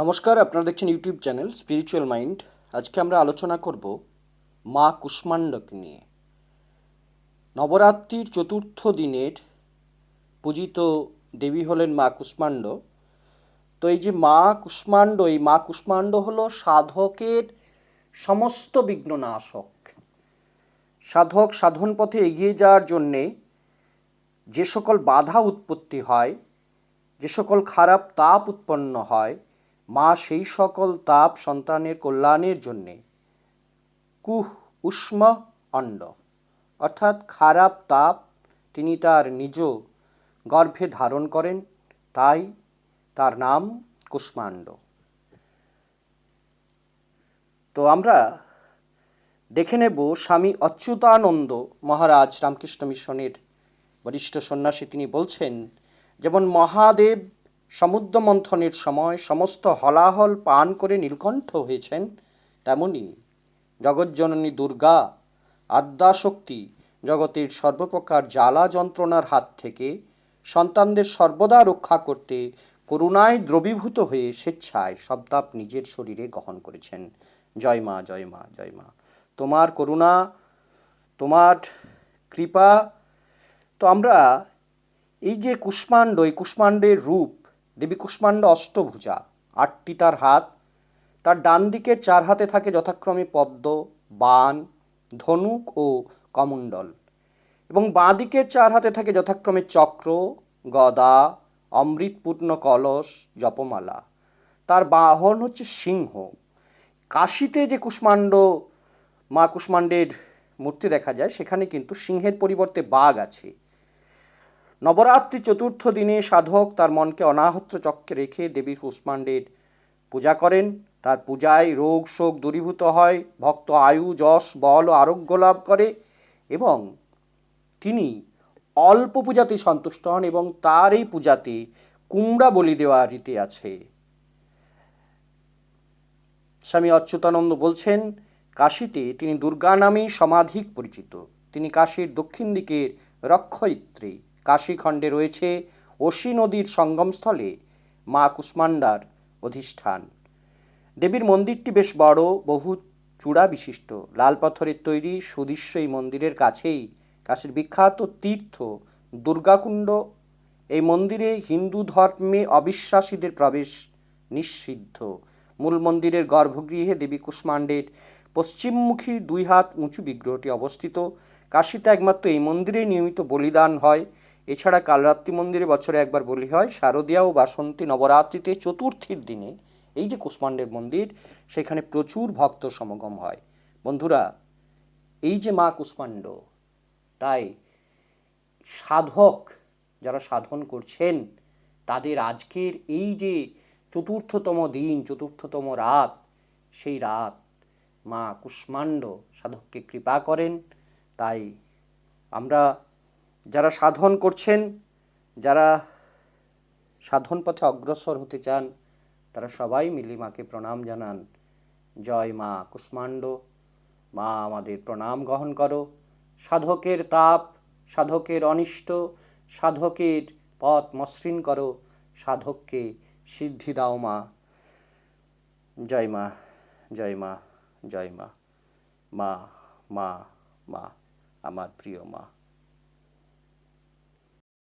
নমস্কার, আপনারা দেখছেন ইউটিউব চ্যানেল স্পিরিচুয়াল মাইন্ড আজকে আমরা আলোচনা করব মা কুষ্মাণ্ডকে নিয়ে। নবরাত্রির চতুর্থ দিনের পূজিত দেবী হলেন মা কুষ্মাণ্ড। তো এই যে মা কুষ্মাণ্ড, এই মা কুষ্মাণ্ড হলো সাধকের সমস্ত বিঘ্ননাশক। সাধক সাধন পথে এগিয়ে যাওয়ার জন্যে যে সকল বাধা উৎপত্তি হয়, যে সকল খারাপ তাপ উৎপন্ন হয় মা সেই সকল তাপ সন্তানের কল্যাণের জন্যে। কুহ উষ্ম অণ্ড অর্থাৎ খারাপ তাপ তিনি তার নিজ গর্ভে ধারণ করেন, তাই তার নাম কুষ্মাণ্ড। তো আমরা দেখে নেব স্বামী অচ্যুতানন্দ মহারাজ রামকৃষ্ণ মিশনের বরিষ্ঠ সন্ন্যাসী তিনি বলছেন, যেমন মহাদেব সমুদ্র মন্থনের সময় সমস্ত হলাহল পান করে নীলকণ্ঠ হয়েছেন তেমনি জগজ্জননী দুর্গা, আদ্যাশক্তি, জগতের সর্বপ্রকার জ্বালা যন্ত্রণার হাত থেকে সন্তানদের সর্বদা রক্ষা করতে করুণায় দ্রবীভূত হয়ে স্বেচ্ছায় সবতাপ নিজের শরীরে গ্রহণ করেছেন। জয় মা জয় মা জয় মা। তোমার করুণা, তোমার কৃপা। তো আমরা এই যে কুষ্মাণ্ড, এই কুষ্মাণ্ডের রূপ দেবী কুষ্মাণ্ড অষ্টভুজা। আটটি তার হাত। তার ডান দিকের চার হাতে থাকে যথাক্রমে পদ্ম, বান, ধনুক ও কমণ্ডল। এবং বাঁ দিকের চার হাতে থাকে যথাক্রমে চক্র, গদা, অমৃতপূর্ণ কলস, জপমালা। তার বাহন হচ্ছে সিংহ। কাশিতে যে কুষ্মাণ্ড, মা কুষ্মাণ্ডের মূর্তি দেখা যায়, সেখানে কিন্তু সিংহের পরিবর্তে বাঘ আছে। নবরাত্রি চতুর্থ দিনে সাধক তার মনকে অনাহত চক্রে রেখে দেবী কুষ্মাণ্ডের পূজা করেন। তার পূজায় রোগ শোক দূরীভূত হয়, ভক্ত আয়ু, যশ, বল ও আরোগ্য লাভ করে এবং তিনি অল্প পূজাতে সন্তুষ্ট হন এবং তার এই পূজাতে কুমড়া বলি দেওয়া রীতি আছে। স্বামী অচ্যুতানন্দ বলছেন, কাশীতে তিনি দুর্গা নামেই সমাধিক পরিচিত। তিনি কাশীর দক্ষিণ দিকের রক্ষয়িত্রী। কাশীখণ্ডে রয়েছে অসী নদীর সঙ্গমস্থলে মা কুষ্মান্ডার অধিষ্ঠান। দেবীর মন্দিরটি বেশ বড়, বহু চূড়া বিশিষ্ট। লাল পাথরের তৈরি সুদৃশ্য এই মন্দিরের কাছেই কাশীর বিখ্যাত তীর্থ দুর্গাকুণ্ড। এই মন্দিরে হিন্দু ধর্মে অবিশ্বাসীদের প্রবেশ নিষিদ্ধ। মূল মন্দিরের গর্ভগৃহে দেবী কুষ্মাণ্ডের পশ্চিমমুখী দুই হাত উঁচু বিগ্রহটি অবস্থিত। কাশীতে একমাত্র এই মন্দিরে নিয়মিত বলিদান হয়। এছাড়া কালরাত্রি মন্দিরে বছরে একবার বলি হয়, শারদীয়া ও বাসন্তী নবরাত্রিতে চতুর্থীর দিনে এই যে কুষ্মাণ্ডের মন্দির, সেখানে প্রচুর ভক্ত সমাগম হয়। বন্ধুরা, এই যে মা কুষ্মাণ্ড, তাই সাধক যারা সাধন করছেন, তাদের আজকের এই যে চতুর্থতম দিন, চতুর্থতম রাত, সেই রাত মা কুষ্মাণ্ড সাধককে কৃপা করেন। তাই আমরা যারা সাধন করছেন, যারা সাধন পথে অগ্রসর হতে চান, তারা সবাই মিলে মাকে প্রণাম জানান। জয় মা কুষ্মাণ্ড। মা, আমাদের প্রণাম গ্রহণ করো। সাধকের তাপ, সাধকের অনিষ্ট, সাধকের পথ মসৃণ করো। সাধককে সিদ্ধি দাও মা। জয় মা জয় মা জয় মা। মা মা মা, আমার প্রিয় মা।